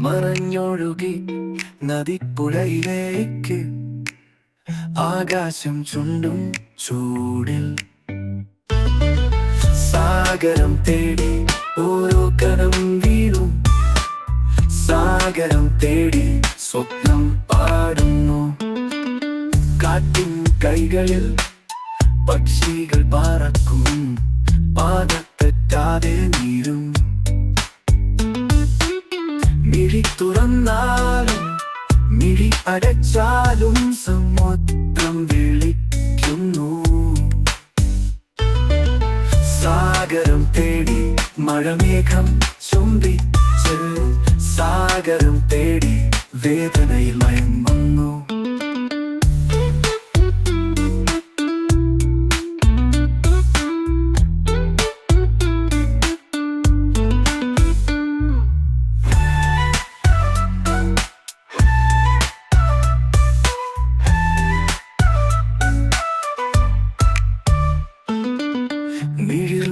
മറഞ്ഞൊഴുകി നദിപ്പുഴയിലേക്ക് ആകാശം ചുണ്ടും ചൂടിൽ. സാഗരം തേടി ഓരോ കനം വീഴും. സാഗരം തേടി സ്വപ്നം പാടുന്നു. കാറ്റിൻ കൈകളിൽ പക്ഷികൾ പറക്കും. പാദത്തെറ്റാതെ തുറന്നാലും മിഴി അടച്ചാലും സമുദ്രം വിളിക്കുന്നു. സാഗരം തേടി മഴമേഘം ചുംബിച്ച് സാഗരം തേടി വേദനയിൽ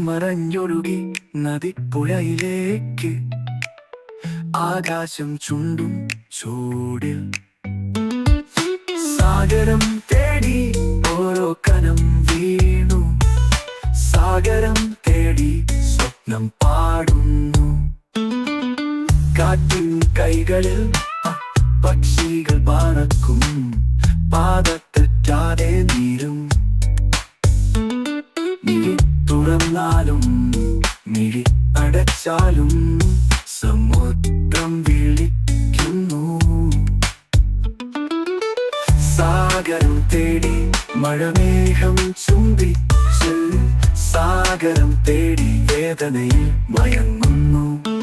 മറഞ്ഞൊഴുകി നദിപ്പുഴയിലേക്ക്. ആകാശം ചുണ്ടും ചൂടിൽ. സാഗരം തേടി ഓരോ കനം വീണു. സാഗരം തേടി സ്വപ്നം പാടുന്നു. കാറ്റിൻ കൈകളിൽ പക്ഷികൾ പറക്കും. പാദത്തെറ്റാതെ തുറന്നാലും മിഴി അടച്ചാലും സമുദ്രം വിളിക്കുന്നു. സാഗരം തേടി മഴമേഘം ചുംബിച്ച് സാഗരം തേടി വേദനയിൽ മയങ്ങുന്നു.